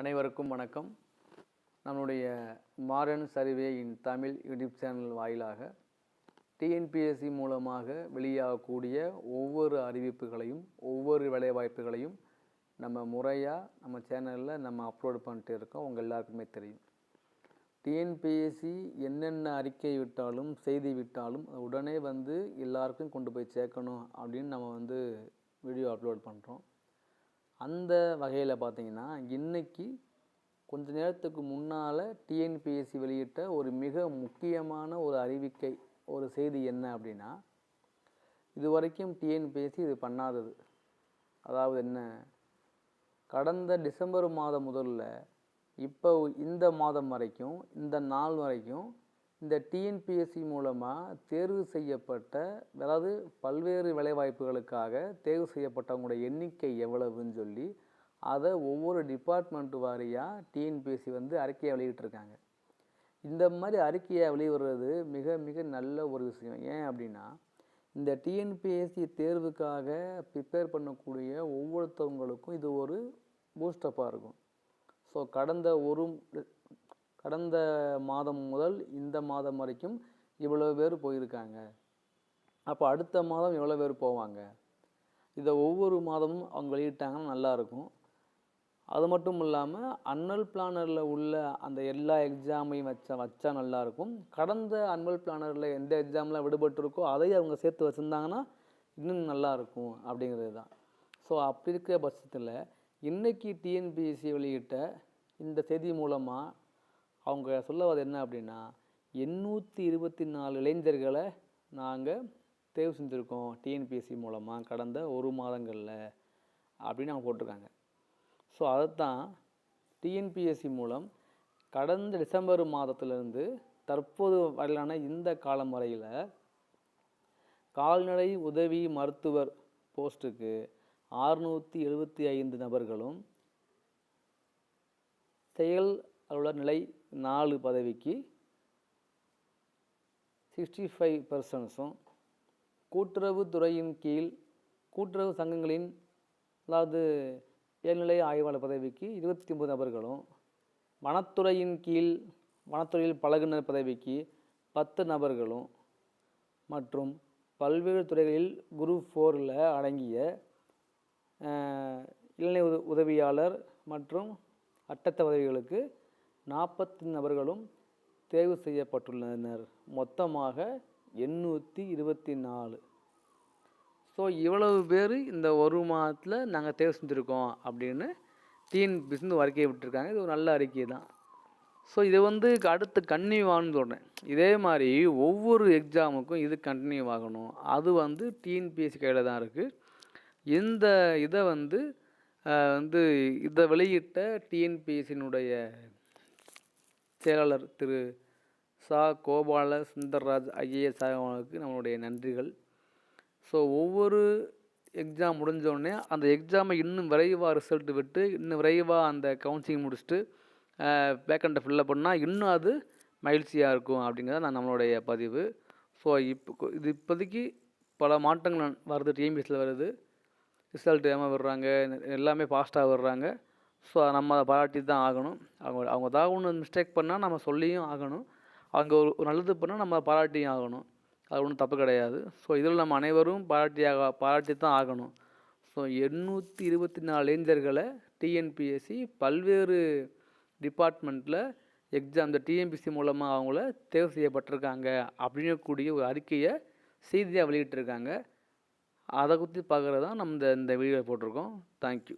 அனைவருக்கும் வணக்கம். நம்முடைய modern survey in Tamil YouTube channel வாயிலாக டிஎன்பிஎஸ்சி மூலமாக வெளியாகக்கூடிய ஒவ்வொரு அறிவிப்புகளையும் ஒவ்வொரு வேலைவாய்ப்புகளையும் நம்ம முறையாக நம்ம சேனலில் நம்ம அப்லோட் பண்ணிட்டு இருக்கோம். உங்கள் எல்லாருக்குமே தெரியும். டிஎன்பிஎஸ்சி என்னென்ன அறிக்கை விட்டாலும் செய்தி விட்டாலும் உடனே வந்து எல்லாருக்கும் கொண்டு போய் சேர்க்கணும் அப்படின்னு நம்ம வந்து வீடியோ அப்லோட் பண்ணுறோம் அந்த வகையில் பார்த்தீங்கன்னா இன்றைக்கி கொஞ்ச நேரத்துக்கு முன்னால் டிஎன்பிஎஸ்சி வெளியிட்ட ஒரு மிக முக்கியமான ஒரு அறிவிக்கை ஒரு செய்தி என்ன அப்படின்னா இது வரைக்கும் டிஎன்பிஎஸ்சி இது பண்ணாதது. அதாவது என்ன? கடந்த டிசம்பர் மாதம் முதல்ல இப்போ இந்த மாதம் வரைக்கும் இந்த நாள் வரைக்கும் இந்த டிஎன்பிஎஸ்சி மூலமாக தேர்வு செய்யப்பட்ட அதாவது பல்வேறு வேலைவாய்ப்புகளுக்காக தேர்வு செய்யப்பட்டவங்களுடைய எண்ணிக்கை எவ்வளவுன்னு சொல்லி அதை ஒவ்வொரு டிபார்ட்மெண்ட் வாரியாக டிஎன்பிஎஸ்சி வந்து அறிக்கையை வெளியிட்டிருக்காங்க. இந்த மாதிரி அறிக்கையை வெளிவருவது மிக மிக நல்ல ஒரு விஷயம். ஏன் அப்படின்னா இந்த டிஎன்பிஎஸ்சி தேர்வுக்காக ப்ரிப்பேர் பண்ணக்கூடிய ஒவ்வொருத்தவங்களுக்கும் இது ஒரு பூஸ்டப்பாக இருக்கும். ஸோ கடந்த ஒரு கடந்த மாதம் முதல் இந்த மாதம் வரைக்கும் இவ்வளோ பேர் போயிருக்காங்க. அப்போ அடுத்த மாதம் எவ்வளோ பேர் போவாங்க? இதை ஒவ்வொரு மாதமும் அவங்க வெளியிட்டாங்கன்னா நல்லாயிருக்கும் அது மட்டும் இல்லாமல் அன்னல் பிளானரில் உள்ள அந்த எல்லா எக்ஸாமையும் வச்சா வச்சா நல்லாயிருக்கும் கடந்த அன்வல் பிளானரில் எந்த எக்ஸாமில் விடுபட்டிருக்கோ அதையும் அவங்க சேர்த்து வச்சுருந்தாங்கன்னா இன்னும் நல்லாயிருக்கும் அப்படிங்கிறது தான். ஸோ அப்படி இருக்கிற பட்சத்தில் இன்றைக்கி டிஎன்பிஎஸ்சி வெளியிட்ட இந்த செய்தி மூலமாக அவங்க சொல்லுவது என்ன அப்படின்னா எண்ணூற்றி இருபத்தி நாலு இளைஞர்களை நாங்கள் தேர்வு செஞ்சுருக்கோம் டிஎன்பிஎஸ்சி மூலமாக கடந்த ஒரு மாதங்களில் அப்படின்னு அவங்க போட்டிருக்காங்க. ஸோ அதைத்தான் டிஎன்பிஎஸ்சி மூலம் கடந்த டிசம்பர் மாதத்திலிருந்து தற்போது வரையிலான இந்த காலம் வரையில் கால்நடை உதவி மருத்துவர் போஸ்ட்டுக்கு ஆறுநூற்றி எழுபத்தி ஐந்து நபர்களும் செயல் அலுவலர் நிலை நாலு பதவிக்கு சிக்ஸ்டி ஃபைவ் பர்சன்ஸும் கூட்டுறவு துறையின் கீழ் கூட்டுறவு சங்கங்களின் அதாவது இயல்நிலை ஆய்வாளர் பதவிக்கு இருபத்தி ஒன்பது நபர்களும் வனத்துறையின் கீழ் வனத்துறையில் பழகுனர் பதவிக்கு பத்து நபர்களும் மற்றும் பல்வேறு துறைகளில் குரூப் ஃபோரில் அடங்கிய இளநிலை உத உதவியாளர் மற்றும் அட்டத்த பதவிகளுக்கு நாற்பத்தி நபர்களும் தேர்வு செய்யப்பட்டுள்ளனர். மொத்தமாக எண்ணூற்றி இருபத்தி நாலு. ஸோ இவ்வளவு பேர் இந்த ஒரு மாதத்தில் நாங்கள் தேர்வு செஞ்சுருக்கோம் அப்படின்னு டிஎன்பிசிந்து பிஸ்னு அறிக்கை விட்டுருக்காங்க. இது ஒரு நல்ல அறிக்கை தான். ஸோ இது வந்து அடுத்து கன்டினியூ ஆகணும்னு சொல்கிறேன் இதே மாதிரி ஒவ்வொரு எக்ஸாமுக்கும் இது கண்டினியூ ஆகணும். அது வந்து டிஎன்பிஎஸ்சி கையில் தான் இருக்குது இந்த இதை வந்து வந்து இதை வெளியிட்ட டிஎன்பிஎஸ்சினுடைய செயலாளர் திரு. சா. கோபால சுந்தர்ராஜ் ஐஏஎஸ் அவர்களுக்கு நம்மளுடைய நன்றிகள். ஸோ ஒவ்வொரு எக்ஸாம் முடிஞ்சோடனே அந்த எக்ஸாமை இன்னும் விரைவாக ரிசல்ட் விட்டு இன்னும் விரைவாக அந்த கவுன்சிலிங் முடிச்சுட்டு வேக்கண்ட்டை ஃபில்லப் பண்ணால் இன்னும் அது மகிழ்ச்சியாக இருக்கும் அப்படிங்கிறத நான் நம்மளுடைய பதிவு. ஸோ இப்போ இது இப்போதைக்கு பல மாற்றங்கள் வருது டிஎம்பிஎஸில் வருது. ரிசல்ட் ஏமா விடுறாங்க எல்லாமே ஃபாஸ்ட்டாக விடுறாங்க. ஸோ நம்ம அதை பாராட்டி தான் ஆகணும். அவங்க அவங்க ஏதாவது ஒன்று மிஸ்டேக் பண்ணால் நம்ம சொல்லியும் ஆகணும். அவங்க ஒரு நல்லது பண்ணால் நம்ம பாராட்டியும் ஆகணும். அது ஒன்றும் தப்பு கிடையாது. ஸோ இதில் நம்ம அனைவரும் பாராட்டியாக பாராட்டி தான் ஆகணும். ஸோ எண்ணூற்றி இருபத்தி நாலு இளைஞர்களை டிஎன்பிஎஸ்சி பல்வேறு டிபார்ட்மெண்ட்டில் எக்ஸாம் இந்த டிஎன்பிசி மூலமாக அவங்கள தேர்வு செய்யப்பட்டிருக்காங்க அப்படிங்கக்கூடிய ஒரு அறிக்கையை செய்தியாக வெளியிட்டிருக்காங்க. அதை குறித்து பார்க்குறது தான் நம்ம இந்த இந்த வீடியோவில் போட்டிருக்கோம். தேங்க்யூ